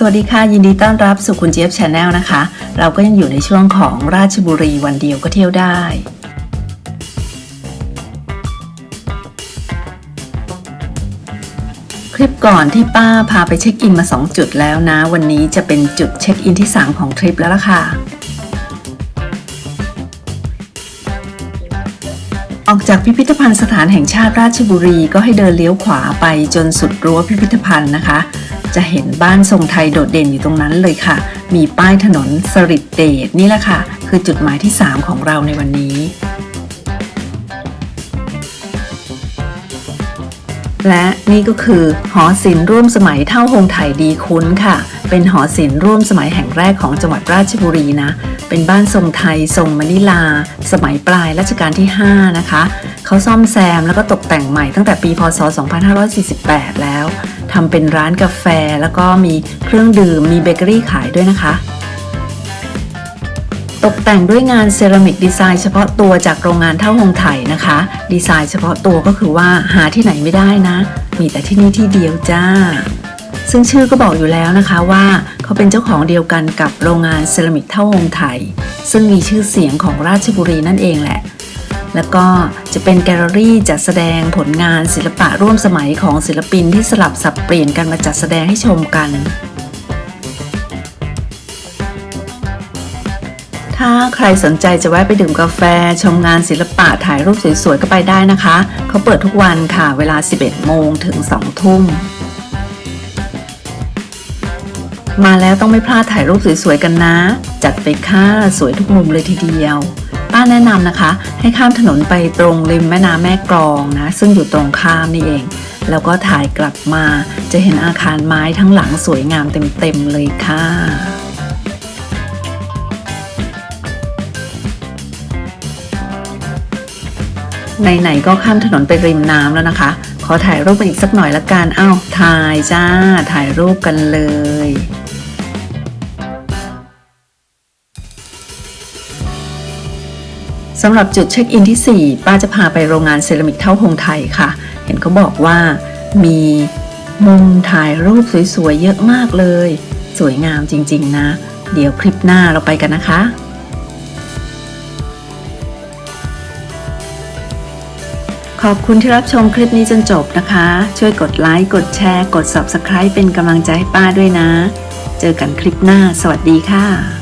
สวัสดีค่ะ ยินดีต้อนรับสู่คุณเจี๊ยบชาแนลนะคะ เราก็ยังอยู่ในช่วงของราชบุรีวันเดียวก็เที่ยวได้ คลิปก่อนที่ป้าพาไปเช็คอินมา 2 จุดแล้วนะ วันนี้จะเป็นจุดเช็คอินที่ 3 ของทริปแล้วล่ะค่ะออกจากพิพิธภัณฑ์สถานแห่งชาติราชบุรีก็ให้เดินเลี้ยวขวาไปจนสุดรั้วพิพิธภัณฑ์นะคะ จะเห็นบ้านทรงไทยโดดเด่นอยู่ตรงนั้นเลยค่ะ มีป้ายถนนสริดเดชนี่แหละค่ะ คือจุดหมายที่ 3 ของเราในวันนี้ และนี่ก็คือหอศิลป์ร่วมสมัยเท่าหงไถดีคุ้นค่ะ เป็นหอศิลป์ร่วมสมัยแห่งแรกของจังหวัดราชบุรีนะ เป็นบ้านทรงไทยทรงมณิลา สมัยปลายรัชกาลที่ 5 นะคะ เขาซ่อมแซมแล้วก็ตกแต่งใหม่ตั้งแต่ปีพศ 2548 แล้ว ทำเป็นร้านกาแฟแล้วก็มีเครื่องดื่มมีเบเกอรี่ขายด้วยนะคะ ตกแต่งด้วยงานเซรามิกดีไซน์เฉพาะตัวจากโรงงานเท่าหงไถนะคะ ดีไซน์เฉพาะตัวก็คือว่าหาที่ไหนไม่ได้นะ มีแต่ที่นี่ที่เดียวจ้า ซึ่งชื่อก็บอกอยู่แล้วนะคะว่าเขาเป็นเจ้าของเดียวกันกับโรงงานเซรามิกเท่าหงไถซึ่งมีชื่อเสียงของราชบุรีนั่นเองแหละ แล้วก็จะเป็นแกลเลอรี่จัดแสดงผลงานศิลปะร่วมสมัยของศิลปินที่สลับสับเปลี่ยนกันมาจัดแสดงให้ชมกัน ถ้าใครสนใจจะแวะไปดื่มกาแฟ ชมงานศิลปะถ่ายรูปสวยๆก็ไปได้นะคะ เขาเปิดทุกวันค่ะเวลา 11 โมงถึง 2 ทุ่มมาแล้วต้องไม่พลาดถ่ายรูปสวยๆกันนะ จัดไปค่ะสวยทุกมุมเลยทีเดียว ป้าแนะนำนะคะ ให้ข้ามถนนไปตรงริมแม่น้ำแม่กลองนะ ซึ่งอยู่ตรงข้ามนี่เอง แล้วก็ถ่ายกลับมาจะเห็นอาคารไม้ทั้งหลังสวยงามเต็มๆเลยค่ะไหนๆก็ข้ามถนนไปริมน้ำแล้วนะคะ ขอถ่ายรูปกันอีกสักหน่อยละกัน อ้าว ถ่ายจ้า ถ่ายรูปกันเลย สำหรับจุดเช็คอินที่ 4 ป้าจะพาไปโรงงานเซรามิกเท่าหงไทยค่ะ เห็นเขาบอกว่ามีมุมถ่ายรูปสวยๆ เยอะมากเลย สวยงามจริงๆนะ เดี๋ยวคลิปหน้าเราไปกันนะคะขอบคุณที่รับชมคลิปนี้จนจบนะคะ ช่วยกดไลค์ กดแชร์ กด Subscribe เป็นกำลังใจให้ป้าด้วยนะ เจอกันคลิปหน้า สวัสดีค่ะ